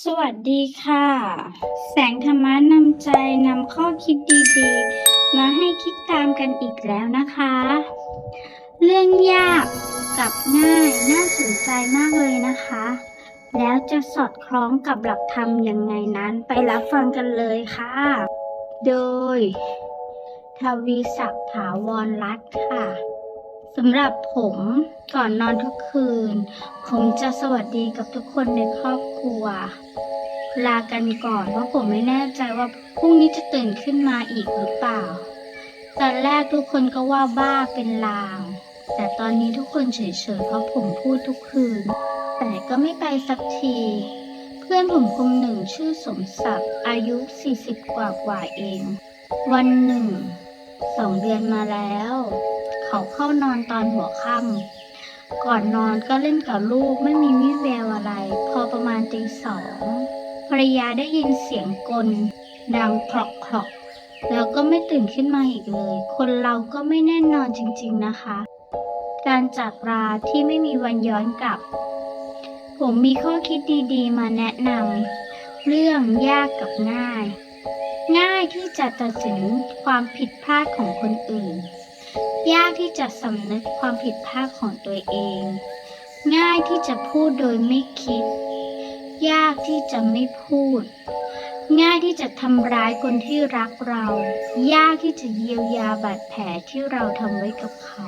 สวัสดีค่ะ แสงธรรมะนำใจนำข้อคิดดีๆ มาให้คิดตามกันอีกแล้วนะคะ เรื่องยากกับง่ายน่าสนใจมากเลยนะคะ แล้วจะสอดคล้องกับหลักธรรมยังไงนั้นไปรับฟังกันเลยค่ะ โดย ทวีศักดิ์ถาวรรัตน์ค่ะ สำหรับผมก่อนนอนทุกคืน ผมจะสวัสดีกับทุกคนในครอบครัว ลากันก่อนเพราะผมไม่แน่ใจว่าพรุ่งนี้จะตื่นขึ้นมาอีกหรือเปล่า ตอนแรกทุกคนก็ว่าบ้าเป็นลาง แต่ตอนนี้ทุกคนเฉยๆเพราะผมพูดทุกคืน แต่ก็ไม่ไปสักที เพื่อนผมคนหนึ่งชื่อสมศักดิ์อายุ 40 กว่ากว่าเอง วันหนึ่งสองเดือนมาแล้ว เข้านอนตอนหัวค่ำก่อนนอนก็เล่นกับลูกไม่มีวี่แววอะไร พอประมาณตีสองภรรยาได้ยินเสียงกลดังคลอกคลอกแล้วก็ไม่ตื่นขึ้นมาอีกเลย คนเราก็ไม่แน่นอนจริง ๆนะคะ การจากลาที่ไม่มีวันย้อนกลับ ผมมีข้อคิดดีๆ มาแนะนำเรื่องยากกับง่าย ง่ายที่จะตัดสินความผิดพลาดของคนอื่น ยากที่จะสำนึกความผิดพลาดของตัวเอง ง่ายที่จะพูดโดยไม่คิด ยากที่จะไม่พูด ง่ายที่จะทำร้ายคนที่รักเรา ยากที่จะเยียวยาบาดแผลที่เราทำไว้กับเขา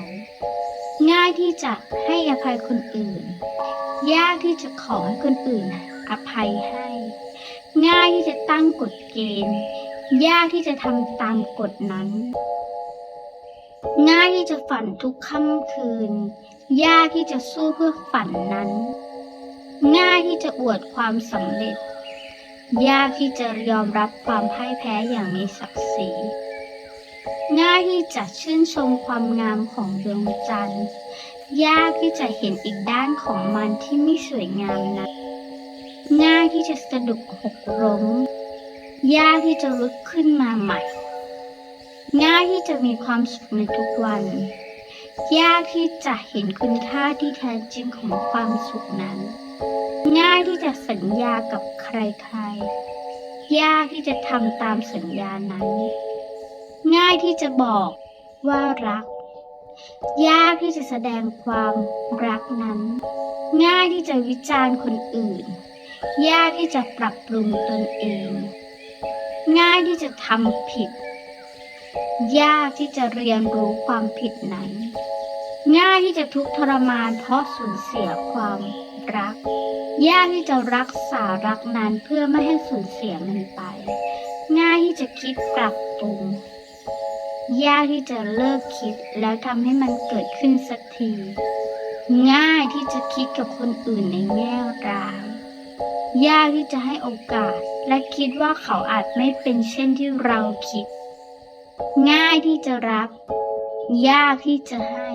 ง่ายที่จะให้อภัยคนอื่น ยากที่จะขอให้คนอื่น อภัยให้ ง่ายที่จะตั้งกฎเกณฑ์ ยากที่จะทำตามกฎนั้น ง่ายที่จะฝันทุกค่ำคืน ยากที่จะสู้เพื่อฝันนั้น ง่ายที่จะอวดความสำเร็จ ยากที่จะยอมรับความพ่ายแพ้อย่างมีศักดิ์ศรี ง่ายที่จะชื่นชมความงามของดวงจันทร์ ยากที่จะเห็นอีกด้านของมันที่ไม่สวยงามนะง่ายที่จะสะดุดหกล้ม ยากที่จะลุกขึ้นมาใหม่ ง่ายที่จะมีความสุขในทุกวัน ยากที่จะเห็นคุณค่าที่แท้จริงของความสุขนั้น ง่ายที่จะสัญญากับใครๆ ยากที่จะทำตามสัญญานั้น ง่ายที่จะบอกว่ารัก ยากที่จะแสดงความรักนั้น ง่ายที่จะวิจารณ์คนอื่น ยากที่จะปรับปรุงตนเอง ง่ายที่จะทำผิด ยากที่จะเรียนรู้ความผิดนั้นง่ายที่จะทุกข์ทรมานเพราะสูญเสียความรัก ยากที่จะรักษารักนั้นเพื่อไม่ให้สูญเสียมันไป ง่ายที่จะคิดปรับปรุง ยากที่จะเลิกคิดแล้วทำให้มันเกิดขึ้นสักที ง่ายที่จะคิดกับคนอื่นในแง่ร้ายยากที่จะให้โอกาส และคิดว่าเขาอาจไม่เป็นเช่นที่เราคิด ง่ายที่จะรับยากที่จะให้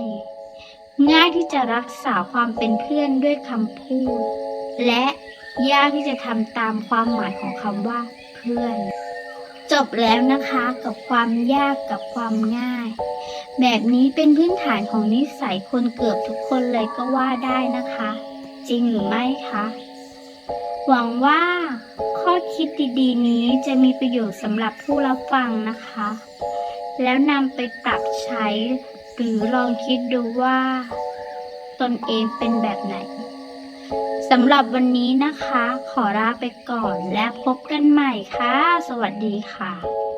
ง่ายที่จะรักษาความเป็นเพื่อนด้วยคำพูด และยากที่จะทำตามความหมายของคำว่า เพื่อน จบแล้วนะคะกับความยากกับความง่าย แบบนี้เป็นพื้นฐานของนิสัยคนเกือบทุกคนเลยก็ว่าได้นะคะ จริงหรือไม่คะ หวังว่าข้อคิดดีๆ นี้จะมีประโยชน์สำหรับผู้รับฟังนะคะ แล้วนำไปปรับใช้ หรือลองคิดดูว่า ตนเองเป็นแบบไหนสำหรับวันนี้นะคะ ขอลาไปก่อนและพบกันใหม่ค่ะ สวัสดีค่ะ